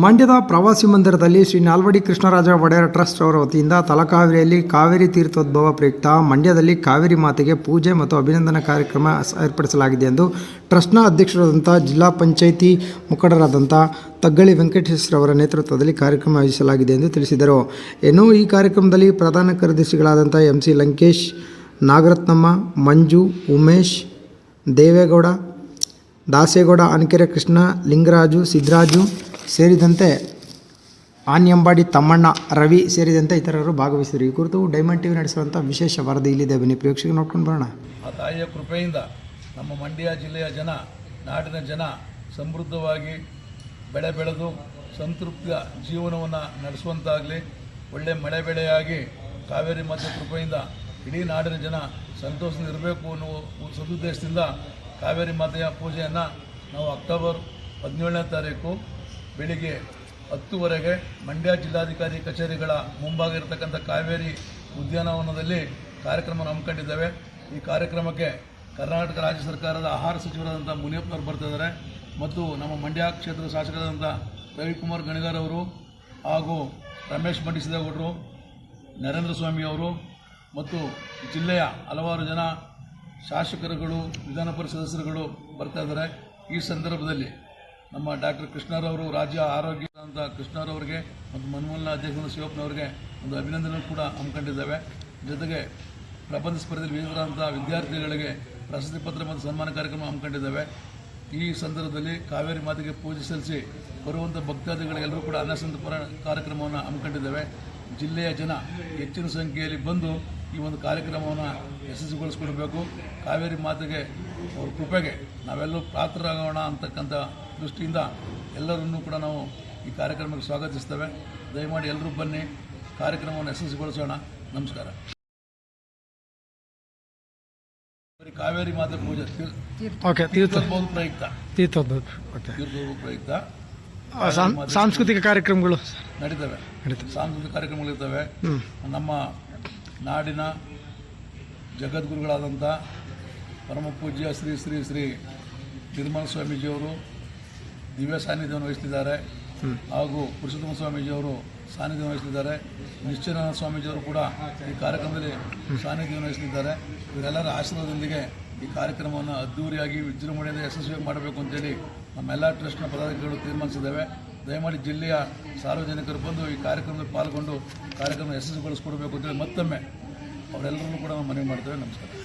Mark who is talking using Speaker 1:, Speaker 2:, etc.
Speaker 1: ಮಂಡ್ಯದ ಪ್ರವಾಸಿ ಮಂದಿರದಲ್ಲಿ ಶ್ರೀ ನಾಲ್ವಡಿ ಕೃಷ್ಣರಾಜ ಒಡೆಯರ್ ಟ್ರಸ್ಟ್ ಅವರ ವತಿಯಿಂದ ತಲಕಾವೇರಿಯಲ್ಲಿ ಕಾವೇರಿ ತೀರ್ಥೋದ್ಭವ ಪ್ರಯುಕ್ತ ಮಂಡ್ಯದಲ್ಲಿ ಕಾವೇರಿ ಮಾತೆಗೆ ಪೂಜೆ ಮತ್ತು ಅಭಿನಂದನಾ ಕಾರ್ಯಕ್ರಮ ಏರ್ಪಡಿಸಲಾಗಿದೆ ಎಂದು ಟ್ರಸ್ಟ್ನ ಅಧ್ಯಕ್ಷರಾದಂಥ ಜಿಲ್ಲಾ ಪಂಚಾಯಿತಿ ಮುಖಂಡರಾದಂಥ ತಗ್ಗಳಿ ವೆಂಕಟೇಶ್ವರವರ ನೇತೃತ್ವದಲ್ಲಿ ಕಾರ್ಯಕ್ರಮ ಆಯೋಜಿಸಲಾಗಿದೆ ಎಂದು ತಿಳಿಸಿದರು. ಇನ್ನು ಈ ಕಾರ್ಯಕ್ರಮದಲ್ಲಿ ಪ್ರಧಾನ ಕಾರ್ಯದರ್ಶಿಗಳಾದಂಥ ಎಂ ಸಿ ಲಂಕೇಶ್, ನಾಗರತ್ನಮ್ಮ, ಮಂಜು, ಉಮೇಶ್, ದೇವೇಗೌಡ, ದಾಸೇಗೌಡ ಅನಕೆರೆ ಕೃಷ್ಣ, ಲಿಂಗರಾಜು ಸಿದ್ದರಾಜು ಸೇರಿದಂತೆ ಆನ್ಯಂಬಾಡಿ ತಮ್ಮಣ್ಣ ರವಿ ಸೇರಿದಂತೆ ಇತರರು ಭಾಗವಹಿಸಿದರು ಈ ಕುರಿತು ಡೈಮಂಡ್ ಟಿವಿ ನಡೆಸುವಂಥ ವಿಶೇಷ ವರದಿ ಇಲ್ಲಿದೆ. ಬನ್ನಿ ಪ್ರೇಕ್ಷಕರು ನೋಡ್ಕೊಂಡು ಬರೋಣ.
Speaker 2: ಆ ತಾಯಿಯ ಕೃಪೆಯಿಂದ ನಮ್ಮ ಮಂಡ್ಯ ಜಿಲ್ಲೆಯ ಜನ, ನಾಡಿನ ಜನ ಸಮೃದ್ಧವಾಗಿ ಬೆಳೆ ಬೆಳೆದು ಸಂತೃಪ್ತ ಜೀವನವನ್ನು ನಡೆಸುವಂತಾಗಲಿ, ಒಳ್ಳೆ ಮಳೆ ಬೆಳೆಯಾಗಿ ಕಾವೇರಿ ಮಾತೆ ಕೃಪೆಯಿಂದ ಇಡೀ ನಾಡಿನ ಜನ ಸಂತೋಷದಿಂದ ಇರಬೇಕು ಅನ್ನುವ ಸದುದ್ದೇಶದಿಂದ ಕಾವೇರಿ ಮಾತೆಯ ಪೂಜೆಯನ್ನು ನಾವು ಅಕ್ಟೋಬರ್ ಹದಿನೇಳನೇ ತಾರೀಕು ಬೆಳಿಗ್ಗೆ ಹತ್ತುವರೆಗೆ ಮಂಡ್ಯ ಜಿಲ್ಲಾಧಿಕಾರಿ ಕಚೇರಿಗಳ ಮುಂಭಾಗ ಇರತಕ್ಕಂಥ ಕಾವೇರಿ ಉದ್ಯಾನವನದಲ್ಲಿ ಕಾರ್ಯಕ್ರಮ ಹಮ್ಮಿಕೊಂಡಿದ್ದೇವೆ. ಈ ಕಾರ್ಯಕ್ರಮಕ್ಕೆ ಕರ್ನಾಟಕ ರಾಜ್ಯ ಸರ್ಕಾರದ ಆಹಾರ ಸಚಿವರಾದಂಥ ಮುನಿಯಪ್ಪನವರು ಬರ್ತಿದ್ದಾರೆ ಮತ್ತು ನಮ್ಮ ಮಂಡ್ಯ ಕ್ಷೇತ್ರದ ಶಾಸಕರಾದಂಥ ರವಿಕುಮಾರ್ ಗಣಿಗಾರ್ ಅವರು ಹಾಗೂ ರಮೇಶ್ ಮಂಡಿಸಿದೇಗೌಡರು ನರೇಂದ್ರ ಸ್ವಾಮಿ ಅವರು ಮತ್ತು ಜಿಲ್ಲೆಯ ಹಲವಾರು ಜನ ಶಾಸಕರುಗಳು, ವಿಧಾನ ಪರಿಷತ್ ಸದಸ್ಯರುಗಳು ಬರ್ತಾ ಇದ್ದಾರೆ. ಈ ಸಂದರ್ಭದಲ್ಲಿ ನಮ್ಮ ಡಾಕ್ಟರ್ ಕೃಷ್ಣರವರು ರಾಜ್ಯ ಆರೋಗ್ಯ ಅಂತ ಕೃಷ್ಣರವ್ರಿಗೆ ಮತ್ತು ಮನ್ಮೂಲನ ಅಧ್ಯಕ್ಷ ಶಿವಪ್ಪನವ್ರಿಗೆ ಒಂದು ಅಭಿನಂದನೆ ಕೂಡ ಹಮ್ಮಿಕೊಂಡಿದ್ದಾವೆ. ಜೊತೆಗೆ ಪ್ರಬಂಧ ಸ್ಪರ್ಧೆಯಲ್ಲಿ ವಿಜೇತರಾದಂಥ ವಿದ್ಯಾರ್ಥಿಗಳಿಗೆ ಪ್ರಶಸ್ತಿ ಪತ್ರ ಮತ್ತು ಸನ್ಮಾನ ಕಾರ್ಯಕ್ರಮ ಹಮ್ಮಿಕೊಂಡಿದ್ದಾವೆ. ಈ ಸಂದರ್ಭದಲ್ಲಿ ಕಾವೇರಿ ಮಾತೆಗೆ ಪೂಜೆ ಸಲ್ಲಿಸಿ ಬರುವಂಥ ಭಕ್ತಾದಿಗಳಿಗೆಲ್ಲರೂ ಕೂಡ ಅನ್ನಸಂತಪುರ ಕಾರ್ಯಕ್ರಮವನ್ನು ಹಮ್ಮಿಕೊಂಡಿದ್ದಾವೆ. ಜಿಲ್ಲೆಯ ಜನ ಹೆಚ್ಚಿನ ಸಂಖ್ಯೆಯಲ್ಲಿ ಬಂದು ಈ ಒಂದು ಕಾರ್ಯಕ್ರಮವನ್ನು ಯಶಸ್ವಿಗೊಳಿಸ್ಕೊಡ್ಬೇಕು. ಕಾವೇರಿ ಮಾತೆಗೆ ಅವ್ರ ಕೃಪೆಗೆ ನಾವೆಲ್ಲರೂ ಪಾತ್ರರಾಗೋಣ ಅಂತಕ್ಕಂಥ ದೃಷ್ಟಿಯಿಂದ ಎಲ್ಲರನ್ನೂ ಕೂಡ ನಾವು ಈ ಕಾರ್ಯಕ್ರಮಕ್ಕೆ ಸ್ವಾಗತಿಸ್ತೇವೆ. ದಯಮಾಡಿ ಎಲ್ಲರೂ ಬನ್ನಿ ಕಾರ್ಯಕ್ರಮವನ್ನು ಯಶಸ್ವಿಗೊಳಿಸೋಣ. ನಮಸ್ಕಾರ. ಕಾವೇರಿ ಮಾತೆ ಪೂಜೆ
Speaker 1: ಓಕೆ
Speaker 2: ತೀರ್ಥೋದ್ಭವ ಪ್ರಯುಕ್ತ.
Speaker 1: ತೀರ್ಥೋದ್ಭವ
Speaker 2: ಪ್ರಯುಕ್ತ.
Speaker 1: ಸಾಂಸ್ಕೃತಿಕ ಕಾರ್ಯಕ್ರಮಗಳು.
Speaker 2: ನಡೀತವೆ. ಸಾಂಸ್ಕೃತಿಕ ಕಾರ್ಯಕ್ರಮಗಳಿರ್ತವೆ.
Speaker 1: ಇರ್ತವೆ
Speaker 2: ನಮ್ಮ ನಾಡಿನ ಜಗದ್ಗುರುಗಳಾದಂಥ ಪರಮ ಪೂಜ್ಯ ಶ್ರೀ ಶ್ರೀ ಶ್ರೀ ನಿರ್ಮಲ ಸ್ವಾಮೀಜಿಯವರು ದಿವ್ಯ ಸಾನ್ನಿಧ್ಯವನ್ನು ವಹಿಸ್ತಿದ್ದಾರೆ. ಹಾಗೂ ಪುರುಷೋತ್ತಮ ಸ್ವಾಮೀಜಿಯವರು ಸಾನ್ನಿಧ್ಯ ವಹಿಸ್ತಿದ್ದಾರೆ. ನಿಶ್ಚಯನಾಥ ಸ್ವಾಮೀಜಿಯವರು ಕೂಡ ಈ ಕಾರ್ಯಕ್ರಮದಲ್ಲಿ ಸಾನ್ನಿಧ್ಯವನ್ನು ವಹಿಸ್ತಿದ್ದಾರೆ. ಇವರೆಲ್ಲರ ಆಶೀರ್ವಾದದೊಂದಿಗೆ ಈ ಕಾರ್ಯಕ್ರಮವನ್ನು ಅದ್ದೂರಿಯಾಗಿ ವಿಜೃಂಭಣೆಯಿಂದ ಯಶಸ್ವಿಯಾಗಿ ಮಾಡಬೇಕು ಅಂತೇಳಿ ನಮ್ಮೆಲ್ಲ ಟ್ರಸ್ಟ್ನ ಪದಾಧಿಕಾರಿಗಳು ತೀರ್ಮಾನಿಸಿದ್ದೇವೆ. ದಯಮಾಡಿ ಜಿಲ್ಲೆಯ ಸಾರ್ವಜನಿಕರು ಬಂದು ಈ ಕಾರ್ಯಕ್ರಮದಲ್ಲಿ ಪಾಲ್ಗೊಂಡು ಕಾರ್ಯಕ್ರಮ ಯಶಸ್ವಿಗೊಳಿಸ್ಕೊಡ್ಬೇಕು ಅಂತೇಳಿ ಮತ್ತೊಮ್ಮೆ ಅವರೆಲ್ಲರನ್ನೂ ಕೂಡ ನಾವು ಮನವಿ ಮಾಡ್ತೇವೆ. ನಮಸ್ಕಾರ.